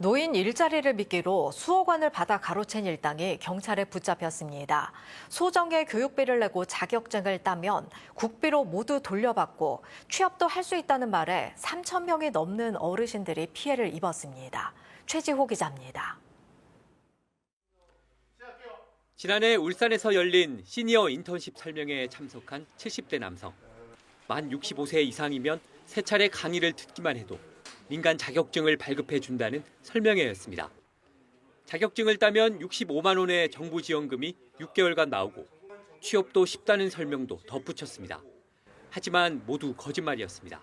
노인 일자리를 미끼로 수억 원을 받아 가로챈 일당이 경찰에 붙잡혔습니다. 소정의 교육비를 내고 자격증을 따면 국비로 모두 돌려받고 취업도 할 수 있다는 말에 3천 명이 넘는 어르신들이 피해를 입었습니다. 최지호 기자입니다. 지난해 울산에서 열린 시니어 인턴십 설명회에 참석한 70대 남성. 만 65세 이상이면 세 차례 강의를 듣기만 해도 민간 자격증을 발급해 준다는 설명회였습니다. 자격증을 따면 65만 원의 정부 지원금이 6개월간 나오고 취업도 쉽다는 설명도 덧붙였습니다. 하지만 모두 거짓말이었습니다.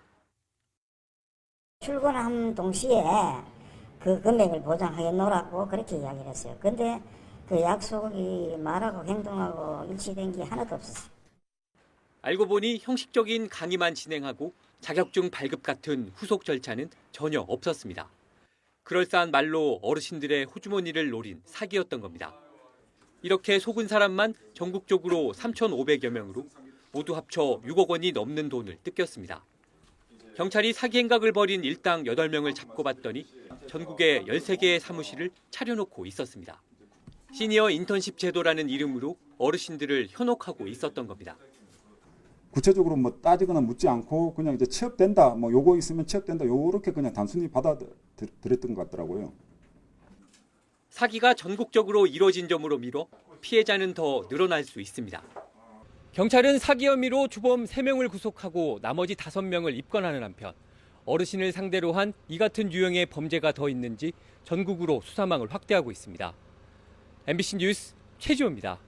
출근함 동시에 그 금액을 보장하겠노라고 그렇게 이야기를 했어요. 근데 그 약속이 말하고 행동하고 일치된 게 하나도 없었어요. 알고 보니 형식적인 강의만 진행하고 자격증 발급 같은 후속 절차는 전혀 없었습니다. 그럴싸한 말로 어르신들의 호주머니를 노린 사기였던 겁니다. 이렇게 속은 사람만 전국적으로 3,500여 명으로 모두 합쳐 6억 원이 넘는 돈을 뜯겼습니다. 경찰이 사기 행각을 벌인 일당 8명을 잡고 봤더니 전국에 13개의 사무실을 차려놓고 있었습니다. 시니어 인턴십 제도라는 이름으로 어르신들을 현혹하고 있었던 겁니다. 구체적으로 뭐 따지거나 묻지 않고 그냥 이제 취업된다 뭐 요거 있으면 취업된다 요렇게 그냥 단순히 받아들였던 것 같더라고요. 사기가 전국적으로 이뤄진 점으로 미뤄 피해자는 더 늘어날 수 있습니다. 경찰은 사기 혐의로 주범 3명을 구속하고 나머지 5명을 입건하는 한편 어르신을 상대로 한 이 같은 유형의 범죄가 더 있는지 전국으로 수사망을 확대하고 있습니다. MBC 뉴스 최지호입니다.